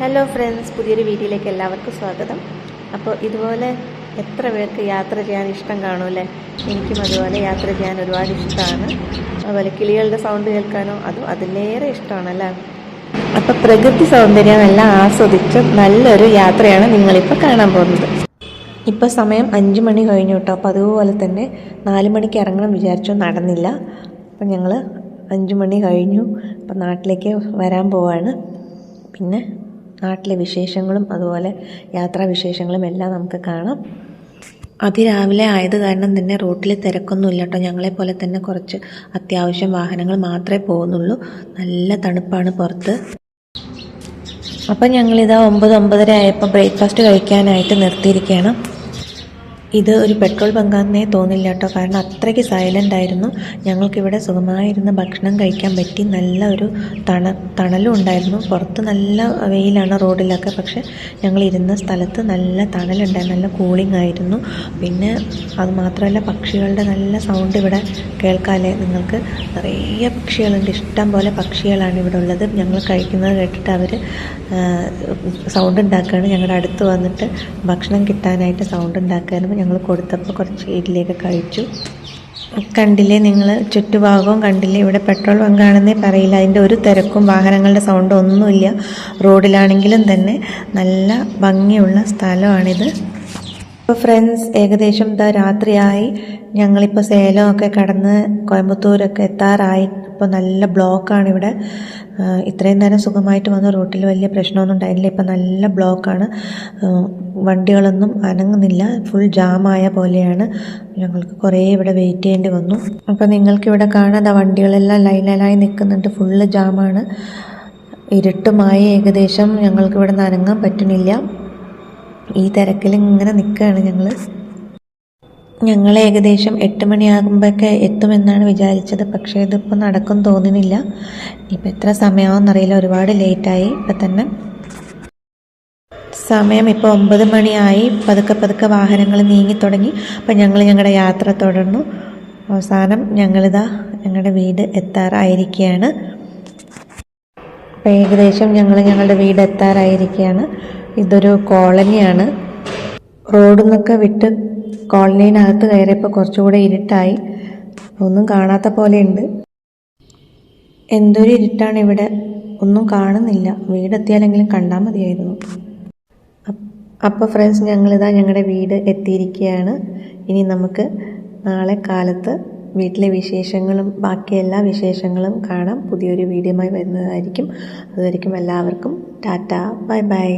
Hello friends പുതിയൊരു വീഡിയോയിലേക്ക് എല്ലാവർക്കും സ്വാഗതം. അപ്പോൾ ഇതുപോലെ എത്ര പേർക്ക് യാത്ര ചെയ്യാൻ ഇഷ്ടം കാണുമല്ലേ എനിക്കും അതുപോലെ യാത്ര ചെയ്യാൻ ഒരുപാട് ഇഷ്ടമാണ്. അതുപോലെ കിളികളുടെ സൗണ്ട് കേൾക്കാനോ അതും അതിലേറെ ഇഷ്ടമാണല്ലേ അപ്പോൾ പ്രകൃതി സൗന്ദര്യം എല്ലാം ആസ്വദിച്ച് നല്ലൊരു യാത്രയാണ് നിങ്ങളിപ്പോൾ കാണാൻ പോകുന്നത്. ഇപ്പോൾ സമയം അഞ്ച് മണി കഴിഞ്ഞു കേട്ടോ. അപ്പോൾ അതുപോലെ തന്നെ നാല് മണിക്ക് ഇറങ്ങണം വിചാരിച്ചു നടന്നില്ല. അപ്പം ഞങ്ങൾ അഞ്ച് മണി കഴിഞ്ഞു. അപ്പം നാട്ടിലേക്ക് വരാൻ പോവാണ്. പിന്നെ നാട്ടിലെ വിശേഷങ്ങളും അതുപോലെ യാത്രാ വിശേഷങ്ങളും എല്ലാം നമുക്ക് കാണാം. അതിരാവിലെ ആയത് കാരണം തന്നെ റോട്ടിൽ തിരക്കൊന്നുമില്ല കേട്ടോ. ഞങ്ങളെപ്പോലെ തന്നെ കുറച്ച് അത്യാവശ്യം വാഹനങ്ങൾ മാത്രമേ പോകുന്നുള്ളൂ. നല്ല തണുപ്പാണ് പുറത്ത്. അപ്പം ഞങ്ങളിതാ ഒമ്പത് ഒമ്പതര ആയപ്പോൾ ബ്രേക്ക്ഫാസ്റ്റ് കഴിക്കാനായിട്ട് നിർത്തിയിരിക്കുകയാണ്. ഇത് ഒരു പെട്രോൾ ബങ്കാന്നേ തോന്നില്ല കേട്ടോ. കാരണം അത്രയ്ക്ക് സൈലന്റ് ആയിരുന്നു. ഞങ്ങൾക്കിവിടെ സുഖമായിരുന്ന ഭക്ഷണം കഴിക്കാൻ പറ്റി. നല്ല ഒരു തണ തണലും ഉണ്ടായിരുന്നു. പുറത്ത് നല്ല വെയിലാണ് റോഡിലൊക്കെ. പക്ഷേ ഞങ്ങൾ ഇരുന്ന സ്ഥലത്ത് നല്ല തണലുണ്ടായിരുന്നു. നല്ല കൂളിംഗ് ആയിരുന്നു. പിന്നെ അത് മാത്രമല്ല പക്ഷികളുടെ നല്ല സൗണ്ട് ഇവിടെ കേൾക്കാല്ലേ? നിങ്ങൾക്ക് നിറയെ പക്ഷികളുണ്ട്. ഇഷ്ടം പോലെ പക്ഷികളാണ് ഇവിടെ ഉള്ളത്. ഞങ്ങൾ കഴിക്കുന്നത് കേട്ടിട്ട് അവർ സൗണ്ട് ഉണ്ടാക്കുകയാണ്. ഞങ്ങളുടെ അടുത്ത് വന്നിട്ട് ഭക്ഷണം കിട്ടാനായിട്ട് സൗണ്ട് ഉണ്ടാക്കുകയായിരുന്നു ഞങ്ങൾ കൊടുത്തപ്പോൾ കുറച്ച് ഇഡ്ഡലിയൊക്കെ കഴിച്ചു. കണ്ടില്ലേ നിങ്ങൾ? ചുറ്റുഭാഗവും കണ്ടില്ലേ? ഇവിടെ പെട്രോൾ പങ്കാണെന്നേ പറയില്ല. അതിന്റെ ഒരു തിരക്കും വാഹനങ്ങളുടെ സൗണ്ടും ഒന്നുമില്ല. റോഡിലാണെങ്കിലും തന്നെ നല്ല ഭംഗിയുള്ള സ്ഥലമാണിത്. ഇപ്പോൾ ഫ്രണ്ട്സ് ഏകദേശം ഇതാ രാത്രിയായി. ഞങ്ങളിപ്പോൾ സേലമൊക്കെ കടന്ന് കോയമ്പത്തൂരൊക്കെ എത്താറായി. ഇപ്പോൾ നല്ല ബ്ലോക്കാണ് ഇവിടെ. ഇത്രയും നേരം സുഖമായിട്ട് വന്ന റൂട്ടിൽ വലിയ പ്രശ്നമൊന്നും ഉണ്ടായിരുന്നില്ല. ഇപ്പം നല്ല ബ്ലോക്കാണ്. വണ്ടികളൊന്നും അനങ്ങുന്നില്ല. ഫുൾ ജാമായ പോലെയാണ്. ഞങ്ങൾക്ക് കുറേ ഇവിടെ വെയിറ്റ് ചെയ്യേണ്ടി വന്നു. അപ്പോൾ നിങ്ങൾക്കിവിടെ കാണാം. ദാ വണ്ടികളെല്ലാം ലൈനലായി നിൽക്കുന്നുണ്ട്. ഫുള്ള് ജാമാണ്. ഇരുട്ടുമായി ഏകദേശം ഞങ്ങൾക്ക് ഇവിടെ നിന്ന് അനങ്ങാൻ പറ്റുന്നില്ല. ഈ തിരക്കിൽ ഇങ്ങനെ നിൽക്കുകയാണ് ഞങ്ങൾ ഞങ്ങൾ ഏകദേശം എട്ട് മണിയാകുമ്പോഴൊക്കെ എത്തുമെന്നാണ് വിചാരിച്ചത്. പക്ഷേ ഇതിപ്പോൾ നടക്കും തോന്നുന്നില്ല. ഇപ്പം എത്ര സമയമാണെന്നറിയില്ല ഒരുപാട് ലേറ്റായി. ഇപ്പം തന്നെ സമയം ഇപ്പോൾ ഒമ്പത് മണിയായി. പതുക്കെ പതുക്കെ വാഹനങ്ങൾ നീങ്ങി തുടങ്ങി. അപ്പം ഞങ്ങൾ ഞങ്ങളുടെ യാത്ര തുടർന്നു. അവസാനം ഞങ്ങളിതാ ഞങ്ങളുടെ വീട് എത്താറായിരിക്കുകയാണ്. അപ്പോൾ ഏകദേശം ഞങ്ങൾ ഞങ്ങളുടെ വീട് എത്താറായിരിക്കുകയാണ്. ഇതൊരു കോളനിയാണ്. റോഡിൽ നിന്നൊക്കെ വിട്ട് കോളനിയിനകത്ത് കയറിയപ്പോൾ കുറച്ചുകൂടെ ഇരുട്ടായി. ഒന്നും കാണാത്ത പോലെയുണ്ട്. എന്തൊരു ഇരുട്ടാണ് ഇവിടെ ഒന്നും കാണുന്നില്ല. വീടെത്തിയാലെങ്കിലും കണ്ടാൽ മതിയായിരുന്നു. അപ്പോൾ ഫ്രണ്ട്സ് ഞങ്ങളിതാ ഞങ്ങളുടെ വീട് എത്തിയിരിക്കുകയാണ് ഇനി നമുക്ക് നാളെ കാലത്ത് വീട്ടിലെ വിശേഷങ്ങളും ബാക്കി എല്ലാ വിശേഷങ്ങളും കാണാം. പുതിയൊരു വീഡിയോയുമായി വരുന്നതായിരിക്കും. അതുവരെയും എല്ലാവർക്കും ടാറ്റ. Bye bye.